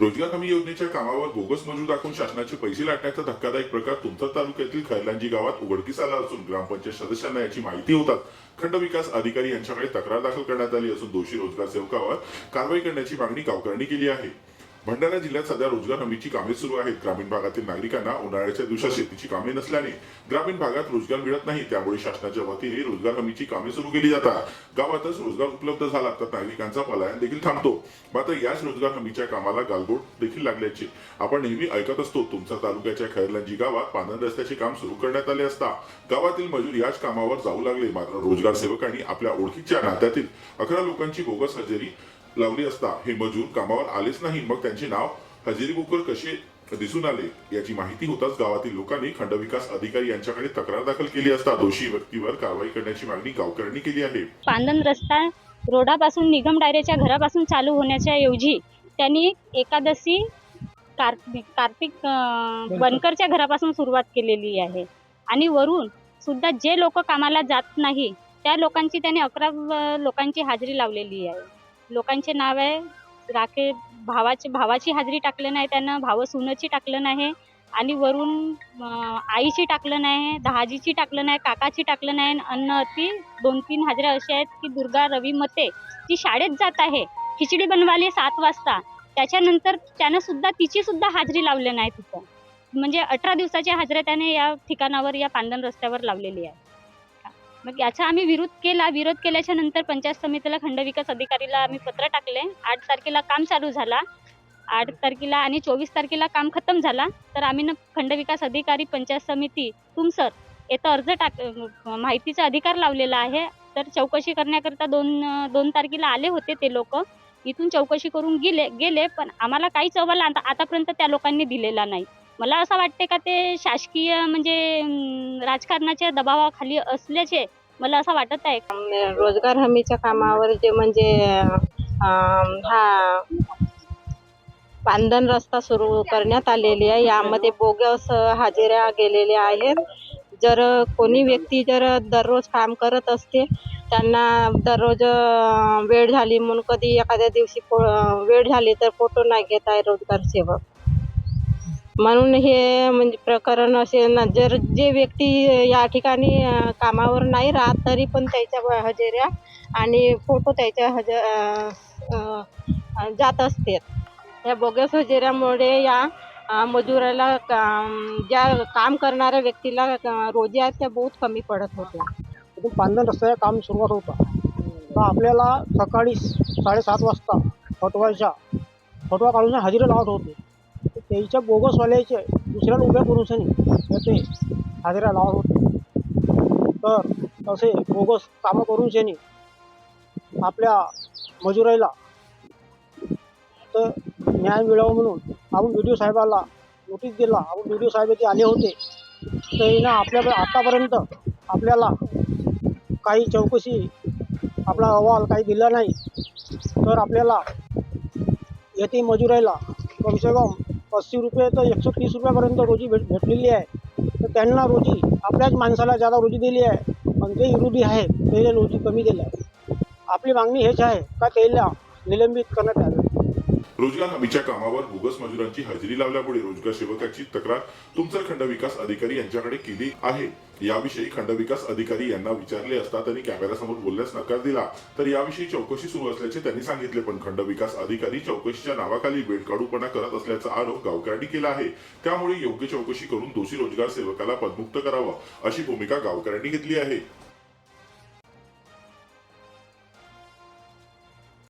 रोजगार हमी योजनेच्या कामावर बोगस मजूर दाखवून शासनाचे पैसे लाटण्याचा धक्कादायक प्रकार तुमचा तालुक्यातील खैरलांजी गावात उघडकीस आला असून ग्रामपंचायत सदस्यांना याची माहिती होतात. खंड विकास अधिकारी यांच्याकडे तक्रार दाखल करण्यात आली असून दोषी रोजगार सेवकावर कारवाई करण्याची मागणी गावकऱ्यांनी केली आहे. भंडारा जिल्ह्यात सध्या रोजगार हमीची कामे सुरू आहेत. ग्रामीण भागातील नागरिकांना उन्हाळ्याच्या दिवसात शेतीची कामे नसल्याने ग्रामीण भागात रोजगार मिळत नाही. त्यामुळे शासनाच्या वतीने रोजगार हमीची कामे सुरू केली जातात. गावातच रोजगार उपलब्ध झाला तर नागरिकांचा पलायन देखील थांबतो. मात्र याच रोजगार हमीच्या कामाला गालबोट देखील लागल्याचे आपण नेहमी ऐकत असतो. तुमच्या तालुक्याच्या खैरलांजी गावात पानन रस्त्याचे काम सुरू करण्यात आले असता गावातील मजूर याच कामावर जाऊ लागले. मात्र रोजगार सेवकांनी आपल्या ओळखीच्या नात्यातील अकरा लोकांची बोगस हजेरी लावली असता. हे मजूर कामावर आलेच नाही. मग त्यांचे नाव हजेरी बुकर कसे दिसून आले? याची माहिती होताच गावातील लोकांनी खंडविकास अधिकारी यांच्याकडे तक्रार दाखल केली असता. दोषी व्यक्तीवर कारवाई करण्याची मागणी गावकऱ्यांनी केली आहे. पांदन रस्ता रोडापासून निगम डायरेच्या घरापासून चालू होण्याच्या ऐवजी त्यांनी एकादशी कार्तिक कार्तिक बनकरच्या घरापासून सुरुवात केलेली आहे. आणि वरून सुद्धा जे लोक कामाला जात नाही त्या लोकांची त्यांनी अकरा लोकांची हाजरी लावलेली आहे. लोकांचे नाव आहे. राखे भावाचे भावाची हाजरी टाकलं नाही त्यानं भाव सुनची टाकलं नाही आणि वरून आईची टाकलं नाही दहाजीची टाकलं नाही काकाची टाकलं नाही अन्न अति दोन तीन हाजऱ्या अशा आहेत की दुर्गा रवी मते ती शाळेत जात आहे. खिचडी बनवाली सात वाजता. त्याच्यानंतर त्यानं सुद्धा तिची सुद्धा हाजरी लावली नाही तिथं. म्हणजे अठरा दिवसाच्या हाजऱ्या त्याने या ठिकाणावर या पांदन रस्त्यावर लावलेली आहे. मग याचा आम्ही विरोध केला. विरोध केल्याच्यानंतर पंचायत समितीला खंडविकास अधिकारीला आम्ही पत्र टाकले. आठ तारखेला काम चालू झाला. आठ तारखेला आणि चोवीस तारखेला काम खतम झाला. तर आम्ही न खंडविकास अधिकारी पंचायत समिती तुमसर येथं अर्ज टाक माहितीचा अधिकार लावलेला आहे. तर चौकशी करण्याकरता दोन दोन तारखेला आले होते ते लोक. इथून चौकशी करून गेले गेले पण आम्हाला काहीच अहवाल आता आतापर्यंत त्या लोकांनी दिलेला नाही. मला असं वाटते का ते शासकीय म्हणजे राजकारणाच्या दबावाखाली असल्याचे मला असं वाटत आहे. रोजगार हमीच्या कामावर जे म्हणजे हा पांदन रस्ता सुरू करण्यात आलेली आहे. यामध्ये बोगस हाजिऱ्या गेलेल्या आहेत. जर कोणी व्यक्ती जर दररोज काम करत असते त्यांना दररोज वेळ झाली म्हणून कधी एखाद्या दिवशी वेळ झाली तर फोटो नाही घेत आहे रोजगार सेवक. म्हणून हे म्हणजे प्रकरण असे ना जर जे व्यक्ती या ठिकाणी कामावर नाही राहत तरी पण त्याच्या हजेऱ्या आणि फोटो त्याच्या हज जात असते या बोगस हजेऱ्यामुळे या मजुराला काम ज्या काम करणाऱ्या व्यक्तीला रोजी आहेत त्या बहुत कमी पडत होत्या. इथून पांधन काम सुरुवात होता. तर आपल्याला सकाळी साडेसात वाजता फटवायच्या फटवा काढून हजेरी लावत होते. त्याच्या बोगसवाल्याचे दुसऱ्याला उभ्या पुरुषांनी ते हाजऱ्या लावत होते. तर असे बोगस कामं करून शेनी आपल्या मजुराईला तर न्याय मिळावं म्हणून आपण बी डी ओ साहेबाला नोटीस दिला. आपण बी डी ओ साहेब येथे आले होते. तर हिनं आपल्याकडे आत्तापर्यंत आपल्याला काही चौकशी आपला अहवाल काही दिला नाही. तर आपल्याला येथे मजुराईला कमसे कम अस्सी रुपये तर एकशे तीस रुपयापर्यंत रोजी भेट भेटलेली आहे. तर त्यांना रोजी आपल्याच माणसाला ज्यादा रोजी दिली आहे आणि जे विरोधी आहे ते रोजी कमी दिल्या. आहे आपली मागणी हेच आहे का त्याला निलंबित करण्यात यावे रोजगार हमीच्या कामावर बोगस मजुरांची हजेरी लावल्यामुळे रोजगार सेवकाची तक्रार तुमचा खंड विकास अधिकारी यांच्याकडे केली आहे. याविषयी खंड विकास अधिकारी यांना विचारले असता त्यांनी कॅमेऱ्यासमोर बोलण्यास नकार दिला. तर याविषयी चौकशी सुरू असल्याचे त्यांनी सांगितले पण खंड विकास अधिकारी चौकशीच्या नावाखाली बेडकाडूपणा करत असल्याचा आरोप गावकऱ्यांनी केला आहे. त्यामुळे योग्य चौकशी करून दोषी रोजगार सेवकाला पदमुक्त करावं अशी भूमिका गावकऱ्यांनी घेतली आहे.